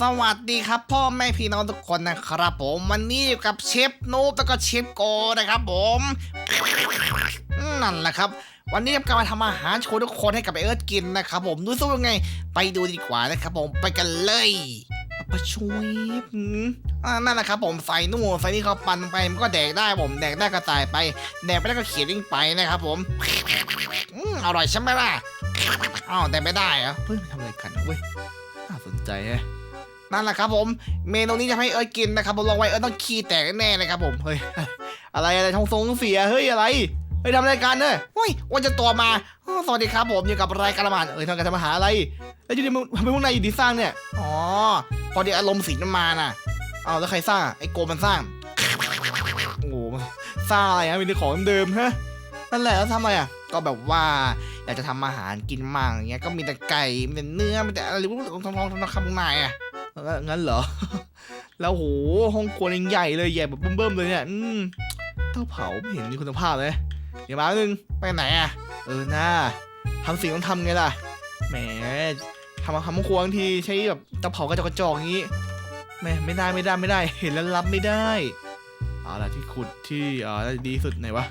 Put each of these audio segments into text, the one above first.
สวัสดีครับพ่อแม่พี่น้องทุกคนนะครับผมวันนี้อยู่กับเชฟนูบแล้วก็เชฟโกนะครับผมนั่นแหละครับ วันนี้กำลังมาทำอาหารโชว์ทุกคนให้กับไอเอิร์ธกินนะครับผมดูซิว่าไง ไปดูดีกว่านะครับผมไปกันเลยปะช่วยอืมอ่านั่นแหละครับผมใส่นู่นใส่นี่เขาปั่นไปมันก็แดกได้ผมแดกได้ก็ตายไป แดกไม่ได้ก็เขียนวิ่งไปนะครับผมอืมอร่อยใช่ไหมล่ะอ้าวแต่ไม่ได้เหรอเฮ้ยทำอะไรกันเว้ยน่าสนใจแฮะ นั่นแหละครับผม เมนูนี้จะให้เอิร์กินนะครับผมลองไว้เอิร์ต้องขี้แตกแน่ๆเลยครับผมเฮ้ยอะไรอะไรทองทรงเสียเฮ้ยอะไรเฮ้ยทำอะไรกันเนี่ยเฮ้ยว่าจะตัวมาสวัสดีครับผมอยู่กับรายการละหมาดเอ้ยทำการทำอาหารอะไรแล้วอยู่ดีมึงทำไมพวกนายอยู่ดีสร้างเนี่ยอ๋อพอดีอารมณ์สีมันมาน่ะเอาแล้วใครสร้างอะไอ้โกมันสร้างโอ้โหสร้างอะไรฮะมีแต่ของเดิมฮะนั่นแหละแล้วทำอะไรอะก็แบบว่าอยากจะทำอาหารกินมั่งอย่างเงี้ยก็มีแต่ไก่มีแต่เนื้อมีแต่อะไรรู้ท้องทองทองคำข้างในอะ งั้นเหรอ แล้วโหห้องครัวยังใหญ่เลยใหญ่แบบเบิ่มๆเลยเนี่ย อืมเต้าเผาไม่เห็นมีคุณภาพเลย เดี๋ยวมาหนึ่งไปไหนอะ เออหน้าทำสิ่งต้องทำไงล่ะ แหมทำมาทำห้องครัวบางทีใช้แบบเตาเผากระจกกระจกอย่างงี้แหมไม่ได้ไม่ได้ไม่ได้ เห็นแล้วรับไม่ได้เอาล่ะที่ขุดที่เอ่อดีสุดไหนวะ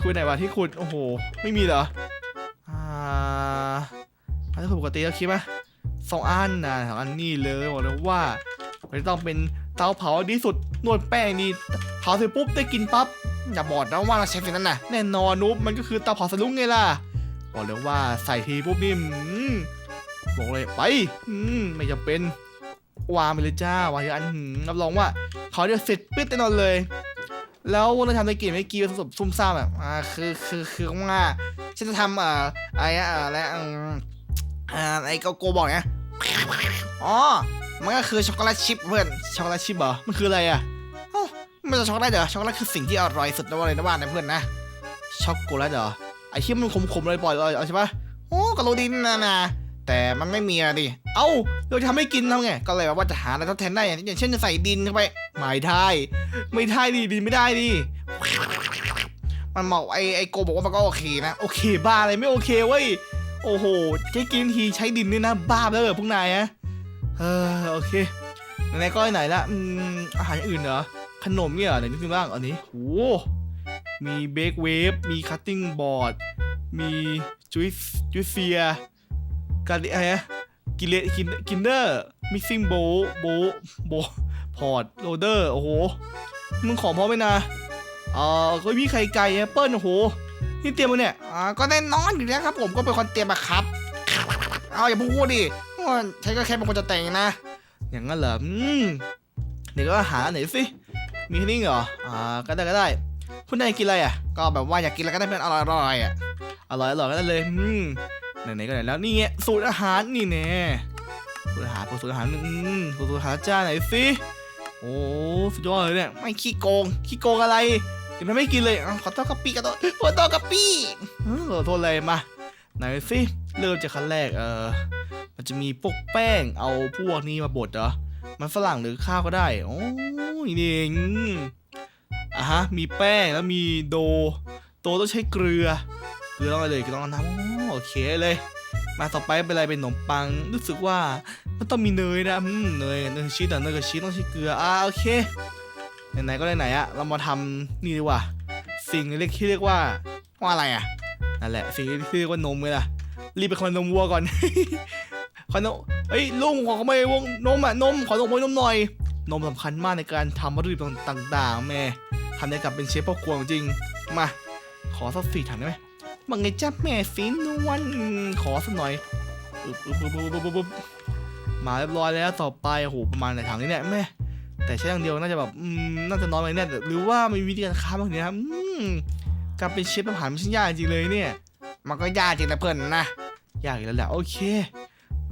ขุดไหนวะที่ขุด โอ้โห ไม่มีเหรอ อ่าถ้าปกติแล้วคิดไหม สองอันนะสองอันนี่เลยบอกเลยว่ามันต้องเป็นเตาเผาดีสุดนวดแป้งนี่เผาเสร็จปุ๊บได้กินปั๊บอย่าบอกนะว่าเราใช้สิ่งนั้นนะแน่นอนนุ๊บมันก็คือเตาเผาสลุงไงล่ะบอกเลยว่าใส่ทีปุ๊บนี่บอกเลยไปอืมไม่จำเป็นวางไปเลยจ้าวางอย่างอันหืมรับรองว่าเขาจะเสร็จปึ๊ดแน่นอนเลย แล้ววันนั้นทำในเกมไม่กี้สมซุ่มซ่ามแบบอ่าคือคือคือว่าฉันจะทำเอ่ออะไรอะอะไรอ่าไอ้โกโกบอกเนี่ย อ๋อ มันก็คือช็อกโกแลตชิพเพื่อน ช็อกโกแลตชิพเหรอ มันคืออะไรอะอ้ามันจะช็อกโกแลตเหรอ ช็อกโกแลตคือสิ่งที่อร่อยสุดในวันเลยนะบ้านนะเพื่อนนะ ช็อกโกแลตเหรอ ไอ้ที่มันขมๆเลยปล่อยเลยเอาใช่ปะโอ้ก็รู้ดีนะนะแต่มันไม่มีอะดิ เอ้าเราจะทำให้กินทำไง ก็เลยว่าจะหาอะไรทดแทนได้ อย่างเช่นจะใส่ดินเข้าไป ไม่ได้ ไม่ได้ดิดินไม่ได้ดิมันบอกไอ้ไอ้โกบอกว่ามันก็โอเคนะ โอเคบ้าอะไรไม่โอเคเว้ย โอ้โหแค่กินทีใช้ดินนี่นะ บ้าปแล้วเหรอพวกนายอะเออโอเคไหนๆก็ไหนละอืมอาหารอื่นเหรอ ขนมเนี่ยไหนนิดนึงบ้างอันนี้โอ้มีเบคเวฟ มีคัตติ้งบอร์ด มีจุยจุยเซียการอะไรนะกิเลกินกินเนอร์ มิกซิ่งโบโบโบพอร์ตโรเดอร์ โอ้โห มึงของพร้อมไหมนะเอ่อก็มีไข่ไก่แอปเปิ้ลโอ้โห นี่เตรียมมาเนี่ยอ่าก็แน่นอนอยู่แล้วครับ ผมก็เป็นคนเตรียมมาครับ เอาอย่าพูดดิว่าใช้ก็แค่เป็นคนจะแต่งนะ อย่างนั้นเหรออืมเดี๋ยวก็หาไหนสิ มีที่นี่เหรอ อ่า ก็ได้ก็ได้ คุณนายกินอะไรอะ ก็แบบว่าอยากกินอะไรก็ได้เป็นอร่อยอร่อยอะ อร่อยอร่อยก็ได้เลย อืม ไหนๆก็ไหนแล้วนี่ไงสูตรอาหารนี่แน่สูตรอาหารสูตรอาหารอืมสูตรอาหารจ้าไหนสิ โอ้ สุดยอดเลยเนี่ย ไม่ขี้โกง ขี้โกงอะไร เดี๋ยวมันไม่กินเลยอ้าขอโทษกับปี้ขอโทษขอโทษกับปี้เออขอโทษเลยมาไหนสิเริ่มจากขั้นแรกเออมันจะมีพวกแป้งเอาพวกนี้มาบดเหรอมันฝรั่งหรือข้าวก็ได้โอ้ยนี่เองอะฮะมีแป้งแล้วมีโด โดต้องใช้เกลือเกลือต้องอะไรเลยเกลือต้องน้ำโอ้โอเคเลย มาต่อไปเป็นอะไรเป็นขนมปังรู้สึกว่ามันต้องมีเนยนะเนยเนยชีสแต่เนยกับชีสต้องใช้เกลืออ่าโอเค ไหนๆก็ไหนๆอะเรามาทำนี่ดีกว่า สิ่งเรียกที่เรียกว่าว่าอะไรอะนั่นแหละสิ่งที่เรียกว่านมเลยล่ะรีบไปขอนมวัวก่อนขอนมเฮ้ยลุงขอขโมยวงนมอะนมขอขโมยนมหน่อยนมสำคัญมากในการทำวัตถุดิบต่างๆ แม่ทำได้กับเป็นเชฟพ่อครัวจริง มา ขอสักสี่ถังได้ไหมบังไงจ้าแม่สีนวลขอสักหน่อยอึ๊บอึ๊บอึ๊บอึ๊บอึ๊บอึ๊บมาเรียบร้อยแล้วต่อไปโอ้โหประมาณไหนถังนี้เนี่ยแม่ แต่ใช้อย่างเดียวน่าจะแบบน่าจะน้อยไปเนี่ยหรือว่ามีวิธีการค้าบางทีนะครับการเป็นเชฟอาหารไม่ใช่ยากจริงเลยเนี่ย มันก็ยากจริงนะเพื่อนนะยากอยู่แล้วแหละโอเค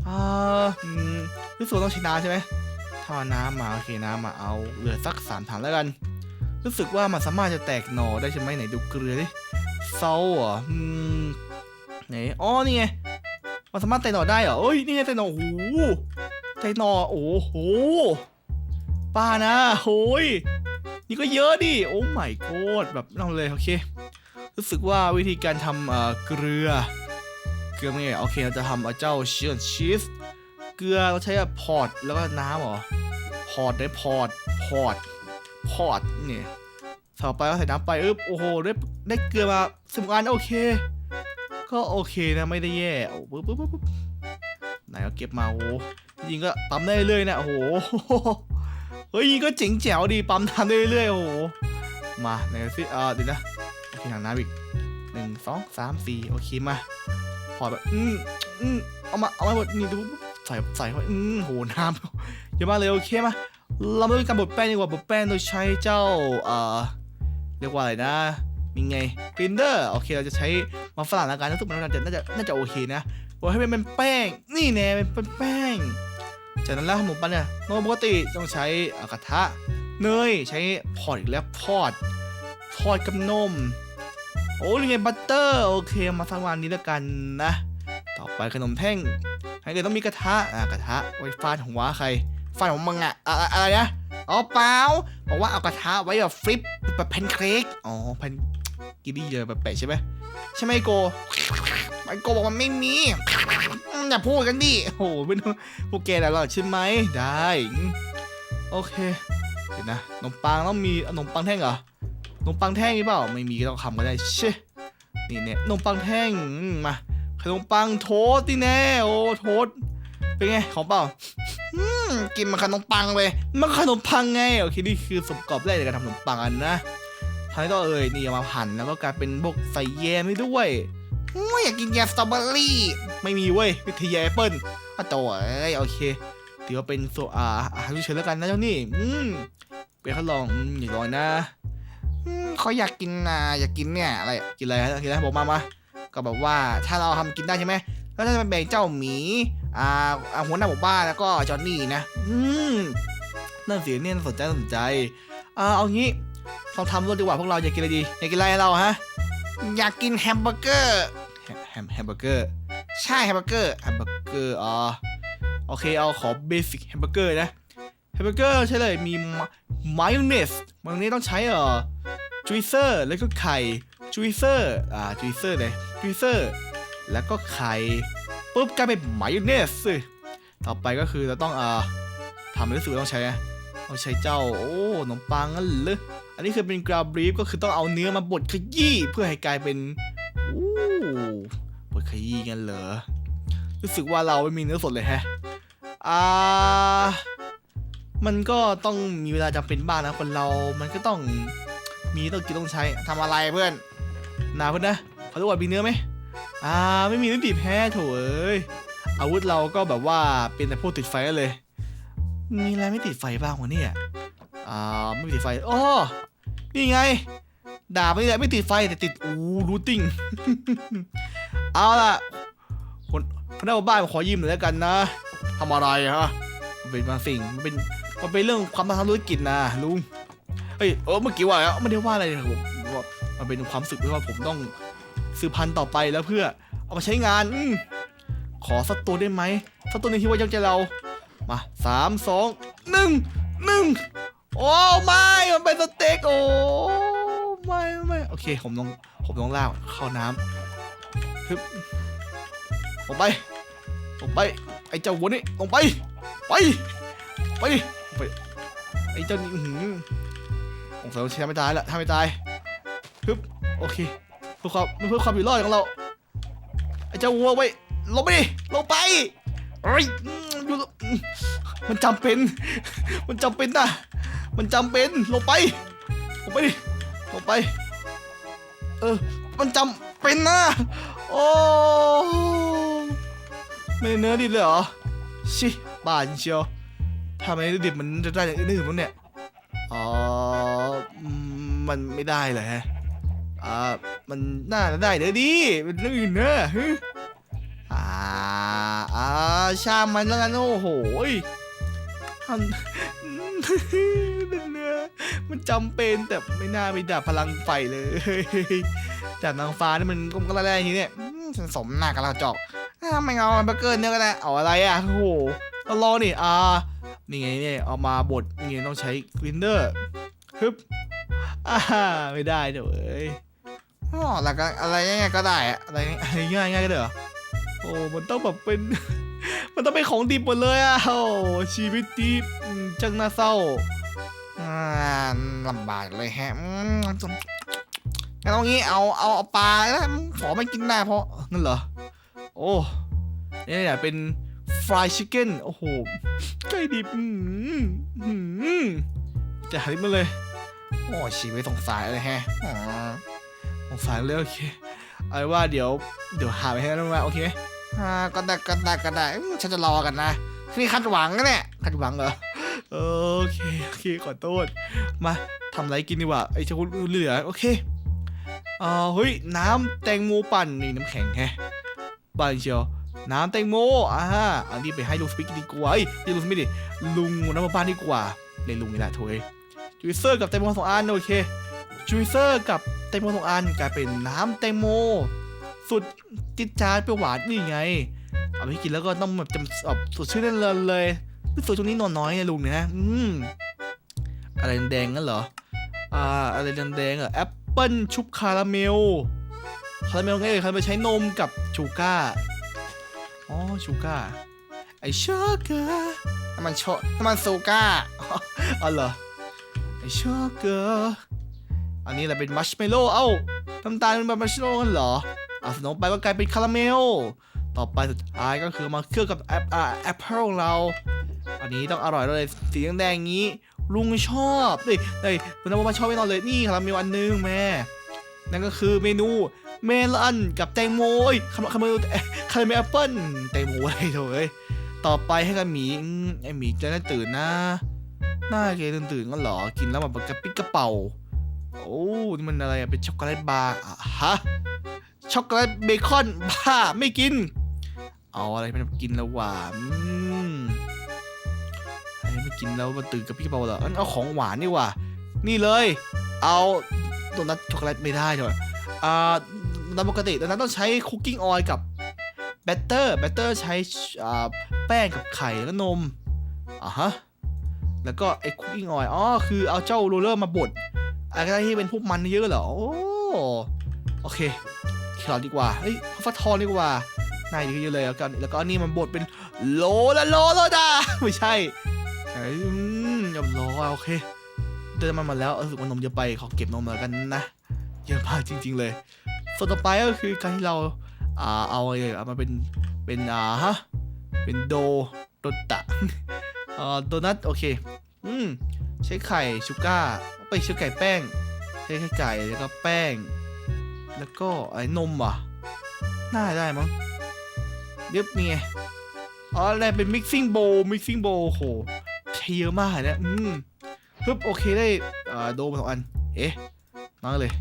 อ่าอืมรู้สึกว่าต้องใช้น้ำใช่ไหมถ้าเอาน้ำมาโอเคน้ำมาเอาเหลือสักสามถังแล้วกัน รู้สึกว่ามันสามารถจะแตกหน่อได้ใช่ไหมไหนดูเกลือดิเซาเหรออืมไหนอ๋อนี่ไงมันสามารถแตกหน่อได้เหรอเอ้ยนี่ไงแตกหน่อโอ้โหแตกหน่อโอ้โห ป้านะโอ้ยนี่ก็เยอะดิ โอ้ไม่โคตรแบบนั่งเลยโอเค รู้สึกว่าวิธีการทำเอ่อเกลือ เกลือไม่ไงโอเคเราจะทำเอาเจ้าชีสชีส เกลือเราใช้แบบพอร์ตแล้วก็น้ำหรอ พอร์ตได้พอร์ต พอร์ต พอร์ตเนี่ยต่อไปก็ใส่น้ำไปอึ๊บโอ้โหได้ได้เกลือมาสิบอันโอเค ก็โอเคนะไม่ได้แย่โอ้ปุ๊บปุ๊บปุ๊บไหนก็เก็บมาโอ้จริงก็ปั๊มได้เรื่อยนะโอ้โห เฮ้ยก็เจ๋งแจ๋วดีปั๊มทำได้เรื่อยๆโอ้โหมาไหนสิเออเดี๋ยวนะโอเคหางน้ำอีกหนึ่งสองสามสี่โอเคมาพอแบบอืมอืมเอามาเอามาหมดนี่ดูใส่ใส่เข้าไปอืมโหน้ำเยอะมากเลยโอเคมาเรามาดูการบดแป้งดีกว่าบดแป้งโดยใช้เจ้าเอ่อเรียกว่าอะไรนะมีไงกรินเดอร์โอเคเราจะใช้มาฝรั่งละกันรู้สึกมันน่าจะน่าจะน่าจะโอเคนะบอกให้มันเป็นแป้งนี่แน่เป็นแป้ง จากนั้นแล้วขนมปังเนี่ยโนปกติต้องใช้อ่ากระทะเนยใช้พอดอีกแล้วพอดทอดกับนม โอ้ยไงบัตเตอร์โอเคมาสักวันนี้แล้วกันนะ ต่อไปขนมแท่งให้เกิดต้องมีกระทะอ่ากระทะไว้ฟาดหัวใครฟาดของมึงอะอะอะไรนะอ๋อเปล่าบอกว่าเอากระทะไว้แบบฟลิปแบบแพนเค้กอ๋อแพนกินดีเลยแบบแปะใช่ไหมใช่ไหมโกไอโกบอกมันไม่มี อย่าพูดกันดิโอ้โหเป็นพวกแกแล้วเหรอใช่ไหมได้ โอเค เดี๋ยวนะขนมปังต้องมีขนมปังแท่งเหรอขนมปังแท่งหรือเปล่า ไม่มีก็ต้องคำก็ได้เช่นี่เนี่ยขนมปังแท่งมาขนมปังโทสต์นี่แน่โอ้โทสต์เป็นไงของเปล่าอืมกินมันขนมปังเลยมันขนมปังไงโอเคนี่คือส่วนปรกอบแรกในการทำขนมปังอันนะท้ายก็เอ่ยนี่ามาหั่นแล้วก็กลายเป็นพวกใส่แยมให้ด้วย อ้ยอยากกินแยมสตรอเบอรี่ไม่มีเว้ยวิทยาแอปเปิลอะโตเอ้ยโอเคถือว่าเป็นส่วนอ่าอาหารเฉยๆแล้วกันนะเจ้านี่ อืมไปทดลองอืมอย่าลอยนะเขาอยากกินนะอยากกินเนี่ยอะไรกินอะไรกินอะไรบอกมามาก็แบบว่าถ้าเราทำกินได้ใช่ไหมก็จะเป็นแบ่งเจ้าหมีอ่าหัวหน้าหมู่บ้านแล้วก็จอห์นนี่นะ อืมนั่นเสียเนี่ยน่าสนใจน่าสนใจอ่าเอางี้ลองทำรถดีกว่าพวกเราอยากกินอะไรดีอยากกินอะไรเราฮะ อยากกินแฮมเบอร์เกอร์แฮมแฮมแฮมเบอร์เกอร์ใช่แฮมเบอร์เกอร์แฮมเบอร์เกอร์อ๋อโอเคเอาขอเบสิกแฮมเบอร์เกอร์นะแฮมเบอร์เกอร์ใช่เลยมีมายองเนสมายองเนสต้องใช้เอ่อจุยเซอร์แล้วก็ไข่จุยเซอร์อ่าจุยเซอร์เลยจุยเซอร์แล้วก็ไข่ปุ๊บกลายเป็นมายองเนสต่อไปก็คือเราต้องอ่าทำรู้สึกว่าต้องใช้นะต้องใช้เจ้าโอ้ขนมปังนั่นเหร อันนี้คือเป็นกราบรีฟก็คือต้องเอาเนื้อมาบดขยี้เพื่อให้กลายเป็นอู้บดขยี้กันเหรอรู้สึกว่าเราไม่มีเนื้อสดเลยแฮะอ่ามันก็ต้องมีเวลาจำเป็นบ้างนะคนเรา มันก็ต้องมีต้องกินต้องใช้ทำอะไรเพื่อนนาเพื่อนนะขอรู้ว่ามีเนื้อไหมอ่าไม่มีเนื้อดิบแพ้โถเอ้ยอาวุธเราก็แบบว่าเป็นแต่พวกติดไฟเลย มีอะไรไม่ติดไฟบ้างวะเนี่ย อ่าไม่ติดไฟอ้อนี่ไง ดาบนี่แหละไม่ติดไฟแต่ติดอู้รูติ้ง เอาล่ะคนคนหน้าบ้านขอยืมหน่อยแล้วกันนะทำอะไรฮะมันเป็นบางสิ่งมันเป็นมันเป็นเรื่องความทำธุรกิจนะลุงเฮ้ยเออเมื่อกี้ว่าแล้วไม่ได้ว่าอะไรผมว่ามันเป็นความสึกที่ว่าผมต้องสืบพันธุ์ต่อไปแล้วเพื่อเอามาใช้งานอมขอสักตัวได้ไหมสักตัวนึงที่ว่ายังใจเรา มาสามสองหนึ่งหนึ่ง มันเป็นสเต็กโอ้ไม่ไม่โอเคผมลองผมลองลากเข้าน้ำฮึบลงไปลงไปไอ้เจ้าหัวนี่ลงไปไปไปไปไอ้เจ้านี่หือสงสัยว่ไม่ตายละถ้าไม่ตายฮึบโอเคเพื่อความเพื่อความอยู่รอดของเราไอ้เจ้าวัวไปลงไปดิลงไปเฮ้ยอยู่มันจำเป็น มันจำเป็นนะ มันจำเป็นลงไปลงไปดิลงไป เออ มันจำเป็นนะ โอ้ไม่เนื้อดิบเลยเหรอ ชิบ้าจริงเชียวทำไมเนื้อดิบมันจะได้อย่างอื่นๆมั้งเนี่ย อ๋อ มันไม่ได้เลยฮะอ่า มันน่าจะได้เดี๋ยวดิเป็นเรื่องอื่นเนอะฮึอ่า อ่าชามมันแล้วกันโอ้โหทำเป็นเนื้อ มันจำเป็นแต่ไม่น่าไปดับพลังไฟเลยดาบนางฟ้านี่มันก็ก็แร่ทีเนี่ยฉันสมหน้ากับเราจอกไม่เอาเบอร์เกอร์เนื้อก็ได้เอาอะไรอะโอ้โหเราลอนี่อ่านี่ไงเนี่ยเอามาบดนี่ไงต้องใช้กรินเดอร์ฮึบอ่าไม่ได้เดี๋ยวเอ้ยอ๋อแล้วก็อะไรง่ายๆก็ได้อะอะไรง่ายง่ายๆก็ได้เหรอโอ้มันต้องแบบเป็น มันต้องเป็นของดิบหมดเลยอะโอ้ชีวิตดิบจังน่าเศร้า ลำบากเลยแฮะงั้นเอางี้เอาเอาเอาปลาแล้วขอไม่กินได้เพราะนั่นเหรอ โอ้นี่เนี่ยเป็นฟรายชิคเก้นโอ้โหไก่ดิบจะหาลิมาเลย โอ้ชีวิตสงสารเลยแฮะสงสารเลยโอเคเอาว่าเดี๋ยวเดี๋ยวหาไปให้แล้วมาโอเคไหมก็ได้ก็ได้ก็ได้ฉันจะรอกันนะนี่คาดหวังนะเนี่ยคาดหวังเหรอ โอเคโอเคขอโทษมาทำไรกินดีกว่าไอ้เจ้าเหลือโอเคอ่าเฮ้ยน้ำแตงโมปั่นนี่น้ำแข็งแฮะปั่นเชียวน้ำแตงโมอ่าอันนี้ไปให้ลุงสปิกดีกว่าเอ้ไม่ลุงสปิกดิลุงน้ำมาบ้านดีกว่าเรียนลุงนี่แหละโถยจูเซอร์กับแตงโมสองอันโอเคจูเซอร์กับแตงโมสองอันกลายเป็นน้ำแตงโมสุดจิตจาดเปรี้ยวหวานนี่ไง เอาไปกินแล้วก็ต้องแบบจำแบบสดชื่นเลินเลย รู้สึกช่วงนี้นอนน้อยไงลุงเนี่ยนะอืมอะไรแดงๆงั้นเหรอ อ่า อะไรแดงๆอะแอปเปิ้ลชุบคาราเมล คาราเมลไงเอ่ยคาราเมลใช้นมกับชูก้า อ๋อ ชูก้า ไอชูก้าน้ำมันโชน้ำมันซูก้า อ๋อเหรอ ไอชูก้า อันนี้แหละเป็นมัชเมลโล่ เอ้า น้ำตาลเป็นแบบมัชเมลโล่กันเหรอ อะสนมไปก็กลายเป็นคาราเมล ต่อไปสุดท้ายก็คือมาเคลือบกับแอปแอปเปิลของเรา อันนี้ต้องอร่อยเลยสีแดงๆงนี้ลุงชอบเฮ้ยเฮ้ยคุณน้ำมาชอบไม่นอนเลยนี่คราเมลอันนึงแม่ นั่นก็คือเมนูเมลอนกับแตงโมคาราคาราเมลคาราเมลแอปเปิ้ลแตงโมอะไรเถอะเอ้ยต่อไปให้กับหมีไอหมีจะได้ตื่นนะหน้าแกตื่นตื่นๆก็หรอกินแล้วแบบกระปิดกระเป๋าโอ้นี่มันอะไรอะเป็นช็อกโกแลตบาร์อะฮะช็อกโกแลตเบคอนบ้าไม่กิน เอาอะไรมากินแล้วหวาอืม กินแล้วมาตื่นกับพี่เปาเหรออันเอาของหวานนี่ว่ะนี่เลย เอาโดนัทช็อกโกแลตไม่ได้ด้วยอ่าตามปกติโดนัทต้องใช้คุกกิ้งออยล์กับแบตเตอร์แบตเตอร์ใช้อ่าแป้งกับไข่แล้วก็นมอะฮะแล้วก็ไอ้คุกกิ้งออยล์อ๋อคือเอาเจ้าโรลเลอร์มาบดอะไรที่เป็นพวกมันเยอะเหรอโอ้โอเคแครอทดีกว่าเฮ้ยฟักทองดีกว่าน่าดีเยอะเลยแล้วกันแล้วก็อันนี้มันบดเป็นโลละโลโลดาไม่ใช่ ไอ้อืมเรียบร้อยโอเค เดินมาหมาแล้วรู้สึกว่านมเยอะไปขอเก็บนมแล้วกันนะเยอะมากจริง ๆ เลย ส่วนต่อไปก็คือการที่เราอ่าเอาอะไรเอามาเป็นเป็นอ่าฮะเป็นโดโดตะอ่าโดนัทโอเค อืมใช้ไข่ชูก้าไปใช้ไก่แป้ง ใช้ไข่ไก่แล้วก็แป้ง แล้วก็ไอ้นมว่ะน่าได้มั้งเรียบเนี่ไงอ๋ออะไรเป็น mixing bowl mixing bowl โห ช้เยอะมากเนี่ยอืมปึ๊บโอเคได้โดมาสองอัน เอ๊ะมาเลย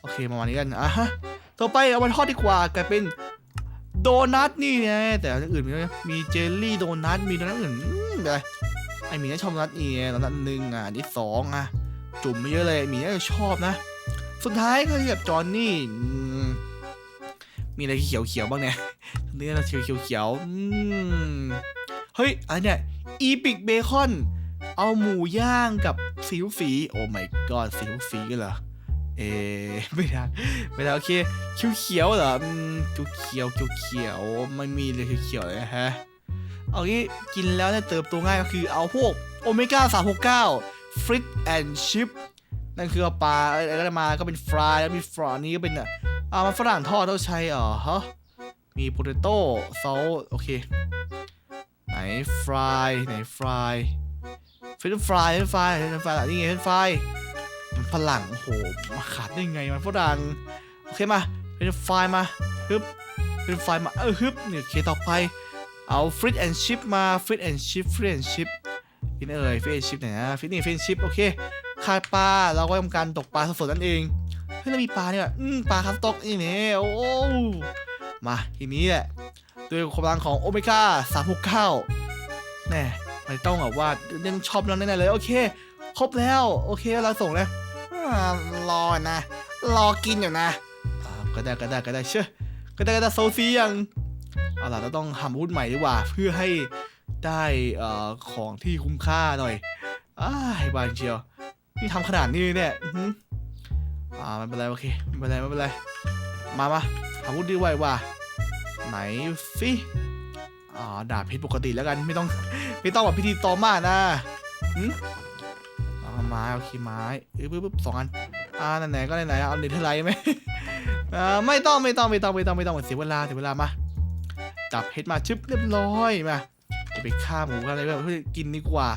โอเคประมาณนี้กันอะฮะต่อไปเอามาทอดดีกว่ากลายเป็นโดนัทนี่ไงแต่อันอื่นมีมีเจลลี่โดนัทมีโดนัทอื่นอืมอะไรไอหมีน่าชอบโดนัทนี่ไงโดนัทหนึ่งอะอันที่สองอะจุ่มไม่เยอะเลยหมีน่าจะชอบนะ สุดท้ายก็คือกับจอนนี่อืมมีอะไรเขียวๆบ้างเนี่ยเนื้อเราเขียวๆเขียวอืมเฮ้ยอะไรเนี่ย อีพิกเบคอน เอาหมูย่างกับซีอิ๊วฝี โอ้ my god ซีอิ๊วฝีกันเหรอ เอไม่ได้ไม่ได้โอเคเขียวเขียวเหรออืมเขียวเขียวเขียวไม่มีเลยเขียวๆเลยฮะ เอางี้กินแล้วเนี่ยเติบโตง่ายก็คือเอาพวกโอเมก้า369ฟริตแอนด์ชิพนั่นคืออปลาอะไรก็มาก็เป็นฟรายแล้วมีฟรายนี้ก็เป็นอะเอามาฝรั่งทอดต้องใช้เอ่อฮะมีโพเตโต้ซอสโอเค ฟรายไหนฟรายเฟรนฟรายเฟรนฟรายเฟรนฟรายนี่ไงเฟรนฟรายมันฝรั่งโหมาขาดได้ไงมันฝรั่งโอเคมาเฟรนฟรายมาฮึบเฟรนฟรายมาเออฮึบเนี่ยโอเคต่อไปเอาฟริตแอนด์ชิพมาฟริตแอนด์ชิพฟริตแอนด์ชิพนี่เอ่ยฟริตแอนชิพไหนนะฟริตนี่ฟริตแอนชิพโอเคขาดปลาเราก็ทำการตกปลาสดๆนั่นเองเฮ้ยเรามีปลาเนี่ยอืมปลาคัสตกนี่เนี่ยโอ้ มาทีนี้แหละด้วยกำลังของโอเมก้า369แน่ไม่ต้องแบบว่าเรื่องชอบแล้วแน่ๆเลยโอเค ครบแล้ว โอเคเราส่งแล้วรอนะ รอกินอยู่นะก็ได้ก็ได้ก็ได้เชื่อก็ได้ก็ได้โซฟียังเอาล่ะเราต้องทำอาวุธใหม่ดีกว่า เพื่อให้ได้เอ่อของที่คุ้มค่าหน่อยอ้ายบานเชียวนี่ทำขนาดนี้เนี่ยอ่าไม่เป็นไรโอเคไม่เป็นไรไม่เป็นไร มามาอาวุธดีไว้ว่า ไหนฟิอ๋อดาบเพชรปกติแล้วกันไม่ต้องไม่ต้องแบบพิธีโตมากนะหืมเอาไม้โอเคไม้เอ้ยปึ๊บปึ๊บสองอันอ่าไหนๆก็ไหนๆเอาเนเธอร์ไลท์ไหมอ่าไม่ต้องไม่ต้องไม่ต้องไม่ต้องไม่ต้องเสียเวลาเสียเวลามาจับเพชรมาชึบเรียบร้อยมาจะไปฆ่าหมูกันอะไรแบบเพื่อกินดีกว่า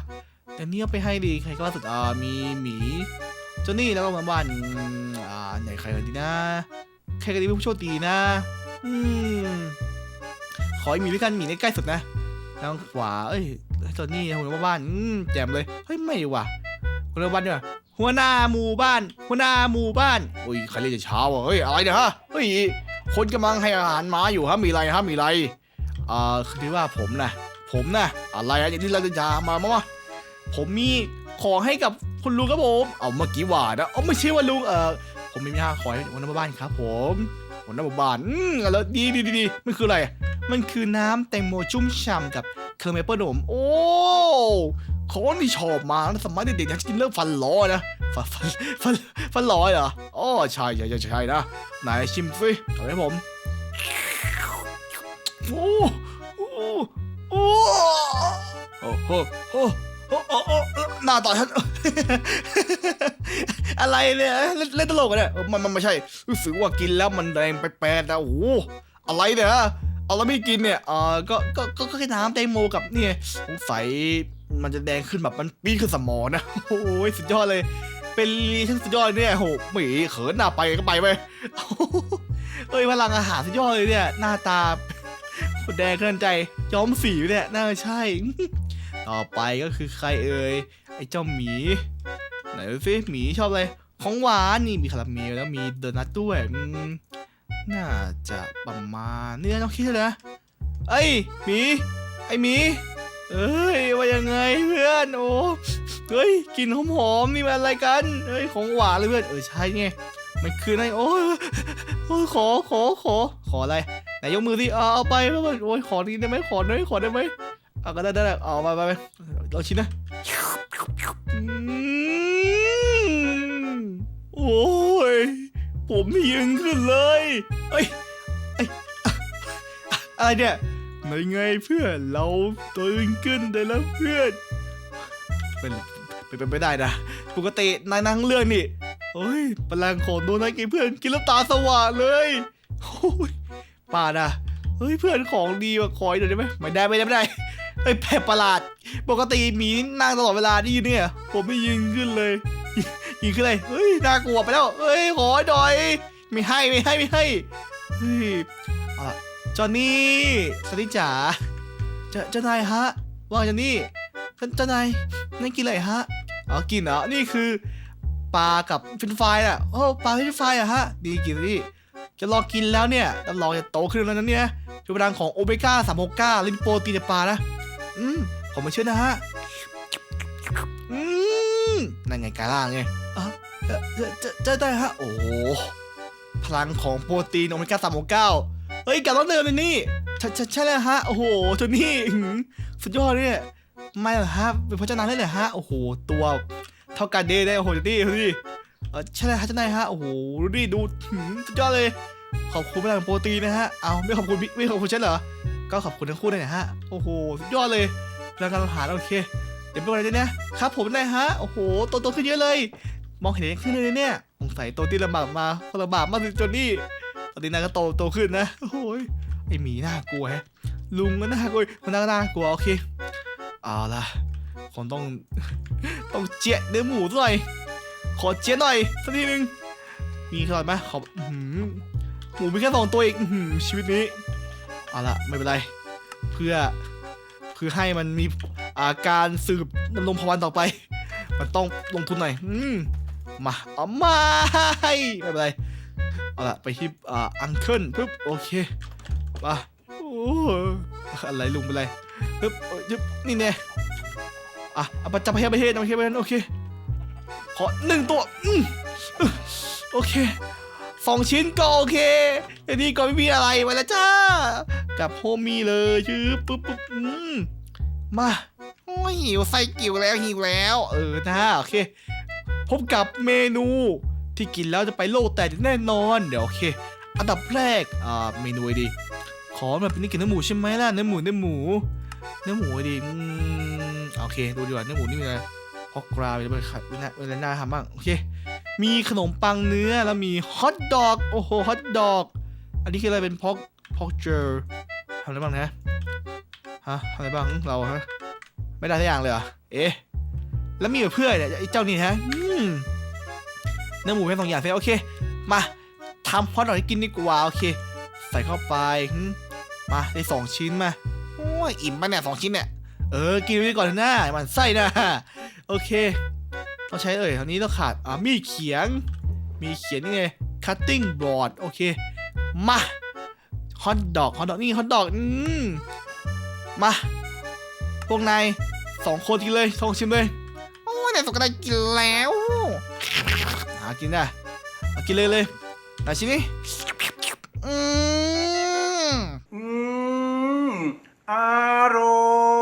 แต่นี่เอาไปให้ดีใครก็ล่าสุดอ่ามีหมีเจ้านี่แล้วก็มาบ้านอ่าไหนใครกันดีนะ ใครกันดีเป็นผู้โชคดีนะ อืม ขอให้มีด้วยกันหมีในใกล้สุดนะทางขวา เอ้ยเจ้านี่หัวหน้าบ้าน อืม แจ่มเลย เฮ้ย ไม่ว่ะหัวหน้าบ้านเนี่ยหัวหน้าหมู่บ้าน หัวหน้าหมู่บ้านอุ้ยใครเรียกจะเช้าวะเฮ้ย อะไรเนี่ยฮะ เฮ้ย คนกำลังให้อาหารม้าอยู่ฮะ มีอะไรฮะ มีอะไรอ่าคือที่ว่าผมนะ ผมนะ อะไรอะอย่างที่เราจะจามามามาผมมีของให้กับคุณลุงครับผม เอาเมื่อกี้ว่านะเอาไม่ใช่ว่าลุง เออ ผมมีห้าขอให้วันน้าบ้านครับผมวันน้าบ้านอืมแล้วดีดีดีดีมันคืออะไร มันคือน้ำแตงโมชุ่มฉ่ำกับเคอร์เมเปิลโดมโอ้ของที่ชอบมากสมัยเด็กๆอยากกินเรื่องฟันหลอนะฟันฟันฟันฟันหลอยเหรออ๋อใช่ใช่ใช่ใช่นะไหนชิมฟิเอาให้ผมโอ้โอ้โอ้โอ้โอ้ โอ้โอ้หน้าต่อฉัน อะไรเนี่ยเล่นเล่นตลกกันเนี่ยเออมันมันไม่ใช่รู้สึกว่ากินแล้วมันแดงแปลกๆนะโอ้โหอะไรเนี่ยเอาแล้วไม่กินเนี่ยเออก็ก็ก็ก็แค่น้ำแตงโมกับเนี่ยสงสัยมันจะแดงขึ้นแบบมันปีนขึ้นสมองนะโอ้ยสุดยอดเลย เป็นรีชั่นสุดยอดเนี่ยโหหมีเขินหน้าไปก็ไปไปเฮ้ยพลังอาหารสุดยอดเลยเนี่ย หน้าตาแดงเคลื่อนใจย้อมสีเนี่ยน่าใช่ ต่อไปก็คือใครเอ่ยไอ้เจ้าหมี ไหนดูสิหมีชอบอะไรของหวานนี่มีคาราเมลแล้วมีโดนัทด้วยน่าจะประมาณนี่น้องคิดเลยนะเอ้หมีไอ้หมีเอ้ยว่ายังไงเพื่อนโอ้เฮ้ยกลินหอมๆนี่มันอะไรกันเฮ้ยของหวานเลยเพื่อนเออใช่ไงมันคืออะไรโอ้ยโอ้ยขอขอขอขออะไรไหนยกมือสิเอาเอาไปเพื่อนโอ้ยขอนี้ได้ไหมขอหน่อยขอได้ไหม เอาก็ได้ได้ได้เอาไปไปไปเราชิ้นนะอืมโอ้ย ผมนี่ยิงขึ้นเลยเอ้ยเอ้ยอะอะไรเนี่ยไหนไงเพื่อนเราตัวยิงขึ้นได้แล้วเพื่อนเป็นเป็นเป็นไปได้นะปกตินายนั่งเรื่องนี่เฮ้ยพลังของโดนายกินเพื่อนกินแล้วตาสว่างเลยโอ้ยป่านะเฮ้ยเพื่อนของดีว่ะขออีกหน่อยได้ไหมไม่ได้ไม่ได้ไม่ได้ เฮ้ยแปลกประหลาด ปกติหมีนั่งตลอดเวลานี่เนี่ย ผมไม่ยิงขึ้นเลย ยิงขึ้นเลยเฮ้ยน่ากลัวไปแล้วเฮ้ยขอหน่อย ไม่ให้ไม่ให้ไม่ให้เฮ้ยอะจอห์นนี่สวัสดีจ๋าเจ้าเจ้านายฮะว่างจอห์นนี่เจ้าเจ้านายนั่นกินอะไรฮะอ๋อกินเหรอนี่คือปลากับเฟรนฟรายอะโอ้ปลาเฟรนฟรายอะฮะดีกินดิจะลองกินแล้วเนี่ยรับรองจะโตขึ้นแล้วนะเนี่ยช่วยพลังของโอเมก้าสามหกเก้าลินโปรตีนปลานะ อืมผมไม่เชื่อนะฮะ อืมนั่นไงกาล่างไงอะเจะจะจะได้ฮะ โอ้โหพลังของโปรตีนโอเมก้าสามเก้าเฮ้ยกลับมาเดิมเลยนี่ใช่ใช่ใช่แล้วฮะ โอ้โหตัวนี้อื้อหือสุดยอดเนี่ยไม่เหรอฮะเป็นพระเจ้านายได้เลยฮะ โอ้โห ตัวเท่ากันเดย์ได้ โอ้โหดูดิดูดิเออใช่แล้วฮะเจ้านายฮะ โอ้โห ดูดิ ดูอื้อหือสุดยอดเลย ขอบคุณพลังโปรตีนนะฮะ เอาไม่ขอบคุณพี่ไม่ขอบคุณฉันเหรอ ก็ขอบคุณทั้งคู่เลยนะฮะ โอ้โห สุดยอดเลยพลังการอาหารโอเค เดี๋ยวเป็นอะไรเนี่ยครับผมนายฮะ โอ้โห โตโตขึ้นเยอะเลย มองเห็นขึ้นเลยเนี่ยสงสัยโตที่ลำบากมาลำบากมากสิจนนี่ ตอนนี้นายก็โตโตขึ้นนะ โอ้ย ไอหมีน่ากลัวแฮะ ลุงก็น่ากลัวคนน่าน่ากลัวโอเค เอาล่ะคงต้อง ต้องเจี๊ยเนื้อหมูหน่อย ขอเจี๊ยหน่อยสักทีนึง มีขนาดไหมขออื้อหือหมูมีแค่สองตัวเองชีวิตนี้ เอาละไม่เป็นไร เพื่อเพื่อให้มันมีอาการสืบดำรงพวันต่อไป มันต้องลงทุนหน่อยอืมมาเอามาไม่เป็นไรเอาละไปที่อ่าอังเคิลปึ๊บโอเคมาโอ้อะไรลุงเป็นไรปึ๊บยึบนี่เนี่ยอะเอาไปจับไปให้ไปให้จับไปให้ไปให้โอเคขอหนึ่งตัวอืมโอเค สองชิ้นก็โอเคอันนี้ก็ไม่มีอะไรไปแล้วจ้า กับโฮมีเลยชื่อปุ๊บปุ๊บอืมมาโอ้ยหิวไส้กิ่วแล้วหิวแล้ว เออนะโอเคพบกับเมนูที่กินแล้วจะไปโลกแตกแน่นอนเดี๋ยวโอเค อันดับแรกอ่าเมนูดี ขอแบบนี้กินเนื้อหมูใช่ไหมล่ะเนื้อหมูเนื้อหมูเนื้อหมูดิอืมโอเคดูดีกว่าเนื้อหมูนี่มีอะไร ฮอกกราวมีอะไรบ้างเวลาเวลาหน้าทำบ้างโอเค มีขนมปังเนื้อแล้วมีฮอทดอกโอ้โหฮอทดอก อันนี้คืออะไรเป็นพอกพอกเจอร์ทำอะไรบ้างนะฮะทำอะไรบ้างเราฮะไม่ได้ทุกอย่างเลยเหรอเอ๊ะแล้วมีเพื่อนเนี่ยไอ้เจ้านี่ฮะเนื้อหมูแค่สองอย่างเสร็จโอเค มาทำฮอทดอกให้กินดีกว่าโอเค ใส่เข้าไปมาได้สองชิ้นมาโอ้ยอิ่มปะเนี่ยสองชิ้นเนี่ยเออกินไปก่อนนะมันไส้นะ โอเคต้องใช้เอ่ยคราวนี้ต้องขาดอ่ามีเขียง มีเขียนนี่ไง cutting board โอเค มาฮอทดอกฮอทดอกนี่ฮอทดอกอืมมา พวกนายสองคนกินเลยทองชิมเลย โอ้ยในสุกได้กินแล้วหากินได้เอากินเลยเลยนายชิ้นนี้อืมอืมอร่